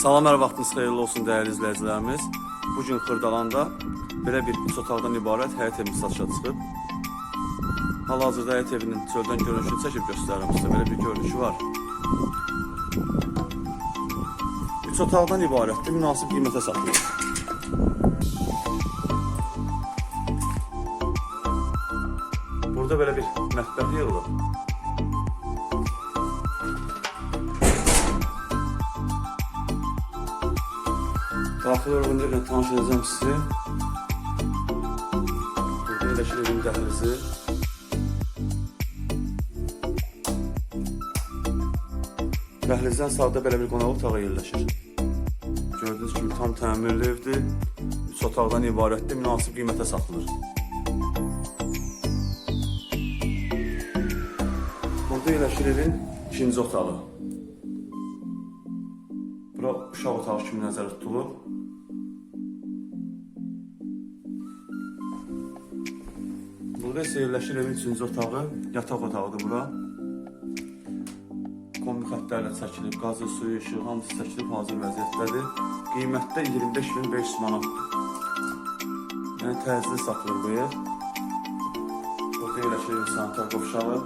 Salam, hər vaxtınız xeyirli olsun dəyərli izləyicilərimiz. Bu gün Xırdalanda belə bir üç otaqdan ibarət həyət evimiz satışa çıxıb. Hal-hazırda həyət evinin çöldən görünüşünü çəkib göstərirəm sizə. Belə bir görünüşü var. Üç otaqdan ibarətdir, münasib qiymətə satılır. Burada belə bir mətbəx yığılıb. Daxil orqanda ilə sizi. Burada yerləşir evin dəhlizi. Dəhlizdən sağda belə bir qonaq otağı yerləşir. Gördüyünüz kimi tam təmirli evdir. Üç otaqdan ibarətdir, münasib qiymətə satılır. Burada yerləşir evin ikinci otağı. Bura uşaq otağı kimi nəzərdə tutulub. Burada isə yerləşir evin üçüncü otağı, yataq otağıdır bura. Kombi xətlərlə çəkilib, qazı, suyu, işığı hamısı çəkilib hazır vəziyyətdədir. Qiymətdə 25500 manatdır. Yəni təzəli satılır bu ev. Burada yerləşir sanitar qovşağı.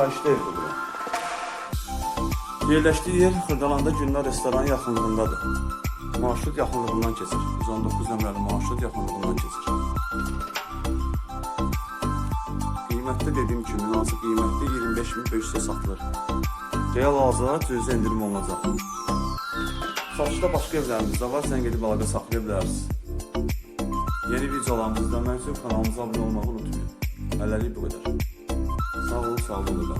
Evdir bura. Yerləşdiyi yer Xırdalanda Günlər restoranı yaxınlığındadır. Marşrut yaxınlığından keçir. 119 nömrəli marşrut yaxınlığından keçir. Qiymətdə dediyim kimi, münasib qiymətdə 25500 satılır. Real hazırda cüzi endirim olunacaq. Satışda başqa evlərimiz də var, sən gedib əlaqə saxlaya bilərsiniz. Yeni videolarımızı izləmək üçün kanalımıza abunə olmağı unutmayın. Hələlik bu qədər. Sağ olun, sağ olun.